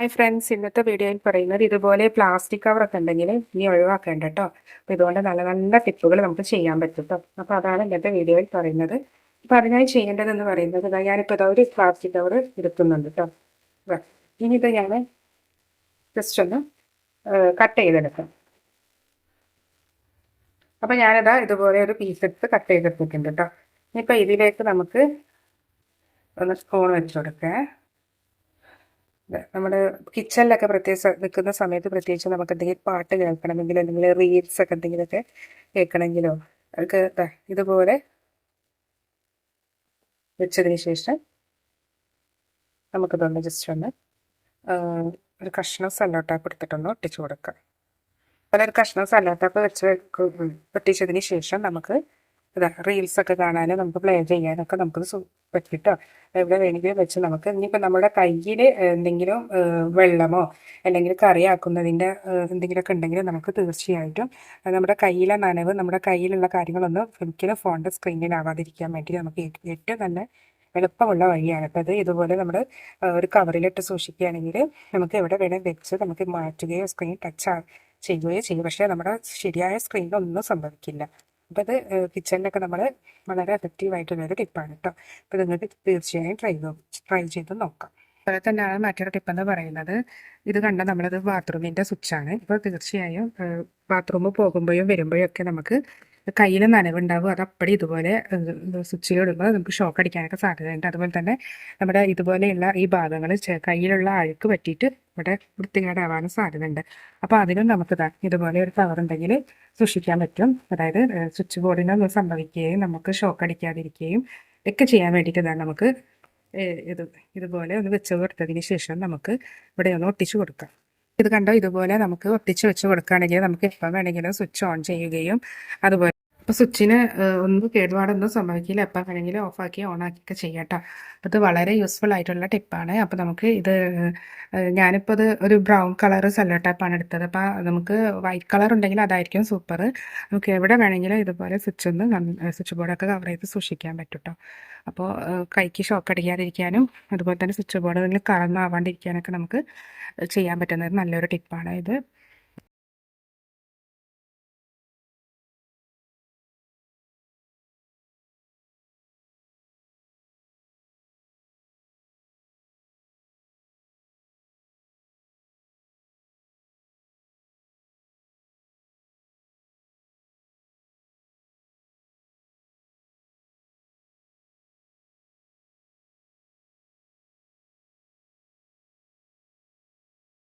Hi friends ഇന്നത്തെ വീഡിയോയിൽ പറയുന്നത് ഇതുപോലെ പ്ലാസ്റ്റിക് കവറൊക്കെ ഉണ്ടെങ്കിൽ ഇനി ഒഴിവാക്കേണ്ട കേട്ടോ അപ്പോൾ ഇതുകൊണ്ട് നല്ല നല്ല ടിപ്പുകൾ നമുക്ക് ചെയ്യാൻ പറ്റും കേട്ടോ അപ്പോൾ അതാണ് ഇന്നത്തെ വീഡിയോയിൽ പറയുന്നത്. അപ്പോൾ അതിനായി ചെയ്യേണ്ടതെന്ന് പറയുന്നത് ഞാനിപ്പോൾ ഇതാ ഒരു പ്ലാസ്റ്റിക് കവർ എടുക്കുന്നുണ്ട് കേട്ടോ ഇനി ഇത് ഞാൻ ജസ്റ്റ് ഒന്ന് കട്ട് ചെയ്തെടുക്കാം. അപ്പോൾ ഞാനിതാ ഇതുപോലെ ഒരു പീസ് എടുത്ത് കട്ട് ചെയ്തെടുത്തിട്ടുണ്ട് കേട്ടോ ഇനിയിപ്പോൾ ഇതിലേക്ക് നമുക്ക് ഒന്ന് സ്പൂൺ വെച്ച് കൊടുക്കേ. നമ്മുടെ കിച്ചണിലൊക്കെ പ്രത്യേകിച്ച് നിൽക്കുന്ന സമയത്ത് പ്രത്യേകിച്ച് നമുക്ക് എന്തെങ്കിലും പാട്ട് കേൾക്കണമെങ്കിലോ അല്ലെങ്കിൽ റീൽസ് ഒക്കെ എന്തെങ്കിലുമൊക്കെ കേൾക്കണമെങ്കിലോ ഒക്കെ ഇതുപോലെ വെച്ചതിന് ശേഷം നമുക്കിതൊന്ന് ജസ്റ്റ് ഒന്ന് ഒരു കഷ്ണം സലോട്ടാപ്പ് എടുത്തിട്ടൊന്ന് ഒട്ടിച്ചു കൊടുക്കാം. അപ്പോൾ ഒരു കഷ്ണം സലോട്ടാപ്പ് വെച്ച് ഒട്ടിച്ചതിന് ശേഷം നമുക്ക് ഇതാ റീൽസ് ഒക്കെ കാണാനും നമുക്ക് പ്ലേ ചെയ്യാനൊക്കെ നമുക്ക് പറ്റിട്ടോ? എവിടെ വേണമെങ്കിലും വെച്ച് നമുക്ക് ഇനിയിപ്പോൾ നമ്മുടെ കയ്യിൽ എന്തെങ്കിലും വെള്ളമോ അല്ലെങ്കിൽ കറിയാക്കുന്നതിന്റെ ആക്കുന്നതിന്റെ എന്തെങ്കിലുമൊക്കെ ഉണ്ടെങ്കിൽ നമുക്ക് തീർച്ചയായിട്ടും നമ്മുടെ കയ്യിലെ നനവ് നമ്മുടെ കയ്യിലുള്ള കാര്യങ്ങളൊന്നും ഒരിക്കലും ഫോണിന്റെ സ്ക്രീനിലാവാതിരിക്കാൻ വേണ്ടി നമുക്ക് ഏറ്റവും നല്ല എളുപ്പമുള്ള വഴിയാണ്. അപ്പോൾ അത് ഇതുപോലെ നമ്മൾ ഒരു കവറിലിട്ട് സൂക്ഷിക്കുകയാണെങ്കിൽ നമുക്ക് എവിടെ വേണേൽ വെച്ച് നമുക്ക് മാറ്റുകയോ സ്ക്രീൻ ടച്ച് ചെയ്യുകയോ ചെയ്യും. പക്ഷേ നമ്മുടെ ശരിയായ സ്ക്രീനിലൊന്നും സംഭവിക്കില്ല. അപ്പോൾ അത് കിച്ചണിലൊക്കെ നമ്മൾ വളരെ എഫക്റ്റീവ് ആയിട്ടുള്ളൊരു ടിപ്പാണ് കേട്ടോ അപ്പോൾ നിങ്ങൾക്ക് തീർച്ചയായും ട്രൈ ട്രൈ ചെയ്ത് നോക്കാം. അതുപോലെ തന്നെയാണ് മറ്റൊരു ടിപ്പ് എന്ന് പറയുന്നത്. ഇത് കണ്ട നമ്മളത് ബാത്റൂമിന്റെ സ്വിച്ചാണ് ഇപ്പോൾ തീർച്ചയായും ബാത്റൂമിൽ പോകുമ്പോഴും വരുമ്പോഴും ഒക്കെ നമുക്ക് കയ്യിൽ നനവുണ്ടാവും. അത് അപ്പടി ഇതുപോലെ സ്വിച്ചിലിടുമ്പോൾ നമുക്ക് ഷോക്ക് അടിക്കാനൊക്കെ സാധ്യതയുണ്ട്. അതുപോലെ തന്നെ നമ്മുടെ ഇതുപോലെയുള്ള ഈ ഭാഗങ്ങൾ കയ്യിലുള്ള അഴുക്ക് പറ്റിയിട്ട് ഇവിടെ വൃത്തികേടാവാനും സാധ്യതയുണ്ട്. അപ്പോൾ അതിനും നമുക്ക് ഇതുപോലെ ഒരു കവർ ഉണ്ടെങ്കിൽ സൂക്ഷിക്കാൻ പറ്റും. അതായത് സ്വിച്ച് ബോർഡിനൊന്നും സംഭവിക്കുകയും നമുക്ക് ഷോക്ക് അടിക്കാതിരിക്കുകയും ഒക്കെ ചെയ്യാൻ വേണ്ടിയിട്ട് ഇതാണ് നമുക്ക് ഇത് ഇതുപോലെ ഒന്ന് വെച്ച് കൊടുത്തതിന് ശേഷം നമുക്ക് ഇവിടെ ഒന്ന് ഒട്ടിച്ചു കൊടുക്കാം. ഇത് കണ്ടോ? ഇതുപോലെ നമുക്ക് ഒട്ടിച്ച് വെച്ച് കൊടുക്കുകയാണെങ്കിൽ നമുക്ക് എപ്പോൾ വേണമെങ്കിലും സ്വിച്ച് ഓൺ ചെയ്യുകയും അതുപോലെ ഇപ്പോൾ സ്വിച്ചിന് ഒന്നും കേടുപാടൊന്നും സംഭവിക്കില്ല. എപ്പോൾ വേണമെങ്കിലും ഓഫാക്കി ഓണാക്കിയൊക്കെ ചെയ്യാം കേട്ടോ അത് വളരെ യൂസ്ഫുൾ ആയിട്ടുള്ള ടിപ്പാണ്. അപ്പോൾ നമുക്ക് ഇത് ഞാനിപ്പോൾ അത് ഒരു ബ്രൗൺ കളർ സെല്ലോ ടാപ്പാണ് എടുത്തത്. അപ്പോൾ നമുക്ക് വൈറ്റ് കളർ ഉണ്ടെങ്കിൽ അതായിരിക്കും സൂപ്പർ നമുക്ക് എവിടെ വേണമെങ്കിലും ഇതുപോലെ സ്വിച്ച് ഒന്ന് സ്വിച്ച് ബോർഡൊക്കെ കവർ ചെയ്ത് സൂക്ഷിക്കാൻ പറ്റും അപ്പോൾ കൈക്ക് ഷോക്ക് അടിക്കാതിരിക്കാനും അതുപോലെ തന്നെ സ്വിച്ച് ബോർഡിൽ കറന്നാവാണ്ടിരിക്കാനൊക്കെ നമുക്ക് ചെയ്യാൻ പറ്റുന്ന നല്ലൊരു ടിപ്പാണ് ഇത്.